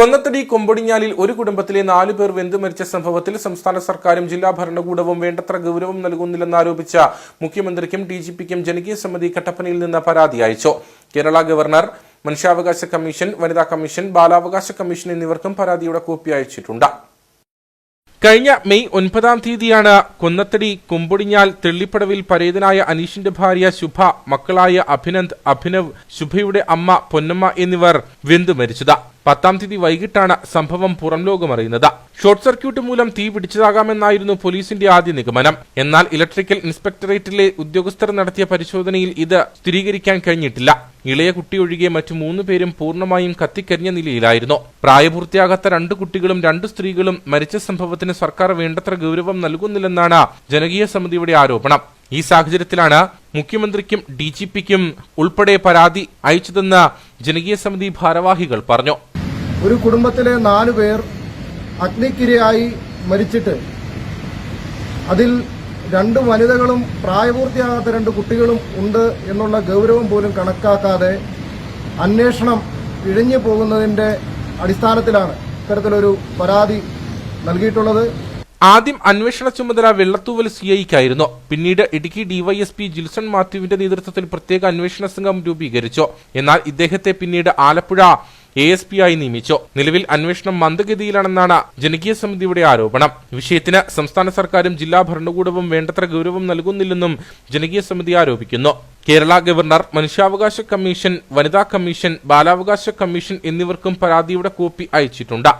കൊന്നത്തടി കൊമ്പൊടിഞ്ഞാലിൽ ഒരു കുടുംബത്തിലെ നാലു പേർ വെന്തു മരിച്ച സംഭവത്തിൽ സംസ്ഥാന സർക്കാരും ജില്ലാ ഭരണകൂടവും വേണ്ടത്ര ഗൗരവം നൽകുന്നില്ലെന്നാരോപിച്ച മുഖ്യമന്ത്രിക്കും ഡി ജി പിക്കും ജനകീയ സമിതി കട്ടപ്പനയിൽ നിന്ന് പരാതി അയച്ചു. കേരള ഗവർണർ മനുഷ്യാവകാശ കമ്മീഷൻ വനിതാ കമ്മീഷൻ ബാലാവകാശ കമ്മീഷൻ എന്നിവർക്കും പരാതിയുടെ കോപ്പി അയച്ചിട്ടുണ്ട്. കഴിഞ്ഞ മെയ് ഒൻപതാം തീയതിയാണ് കൊന്നത്തടി കുമ്പൊടിഞ്ഞാൽ തെള്ളിപ്പടവിൽ പരേതനായ അനീഷിന്റെ ഭാര്യ ശുഭ മക്കളായ അഭിനന്ദ് അഭിനവ് ശുഭയുടെ അമ്മ പൊന്നമ്മ എന്നിവർ വെന്തു മരിച്ചത്. പത്താം തീയതി വൈകിട്ടാണ് സംഭവം പുറം ലോകമറിയുന്നത് ഷോർട്ട് സർക്യൂട്ട് മൂലം തീ പിടിച്ചതാകാമെന്നായിരുന്നു പോലീസിന്റെ ആദ്യ നിഗമനം. എന്നാൽ ഇലക്ട്രിക്കൽ ഇൻസ്പെക്ടറേറ്റിലെ ഉദ്യോഗസ്ഥർ നടത്തിയ പരിശോധനയിൽ ഇത് സ്ഥിരീകരിക്കാൻ കഴിഞ്ഞിട്ടില്ല. ഇളയ കുട്ടിയൊഴികെ മറ്റു മൂന്ന് പേരും പൂർണമായും കത്തിക്കരിഞ്ഞ നിലയിലായിരുന്നു. പ്രായപൂർത്തിയാകാത്ത രണ്ട് കുട്ടികളും രണ്ട് സ്ത്രീകളും മരിച്ച സംഭവത്തിന് സർക്കാർ വേണ്ടത്ര ഗൗരവം നൽകുന്നില്ലെന്നാണ് ജനകീയ സമിതിയുടെ ആരോപണം. ഈ സാഹചര്യത്തിലാണ് മുഖ്യമന്ത്രിക്കും ഡി ജി പിക്കും ഉൾപ്പെടെ പരാതി അയച്ചതെന്ന് ജനകീയ സമിതി ഭാരവാഹികൾ പറഞ്ഞു. ഒരു കുടുംബത്തിലെ നാലു പേർ അഗ്നിക്കിരയായി മരിച്ചിട്ട് അതിൽ രണ്ട് വനിതകളും പ്രായപൂർത്തിയാകാത്ത രണ്ട് കുട്ടികളും ഉണ്ട് എന്നുള്ള ഗൗരവം പോലും കണക്കാക്കാതെ അന്വേഷണം ഇഴഞ്ഞു പോകുന്നതിന്റെ അടിസ്ഥാനത്തിലാണ് ഇത്തരത്തിലൊരു പരാതി നൽകിയിട്ടുള്ളത്. ആദ്യം അന്വേഷണ ചുമതല വെള്ളത്തൂവൽ സി ഐക്കായിരുന്നു പിന്നീട് ഇടുക്കി ഡിവൈഎസ്പി ജിൽസൺ മാത്യുവിന്റെ നേതൃത്വത്തിൽ പ്രത്യേക അന്വേഷണ സംഘം രൂപീകരിച്ചു. എന്നാൽ ഇദ്ദേഹത്തെ പിന്നീട് ആലപ്പുഴ എ എസ് പി ആയി നിയമിച്ചു. നിലവിൽ അന്വേഷണം മന്ദഗതിയിലാണെന്നാണ് ജനകീയ സമിതിയുടെ ആരോപണം. വിഷയത്തിന് സംസ്ഥാന സർക്കാരും ജില്ലാ ഭരണകൂടവും വേണ്ടത്ര ഗൗരവം നൽകുന്നില്ലെന്നും ജനകീയ സമിതി ആരോപിക്കുന്നു. കേരള ഗവർണർ മനുഷ്യാവകാശ കമ്മീഷൻ വനിതാ കമ്മീഷൻ ബാലാവകാശ കമ്മീഷൻ എന്നിവർക്കും പരാതിയുടെ കോപ്പി അയച്ചിട്ടുണ്ട്.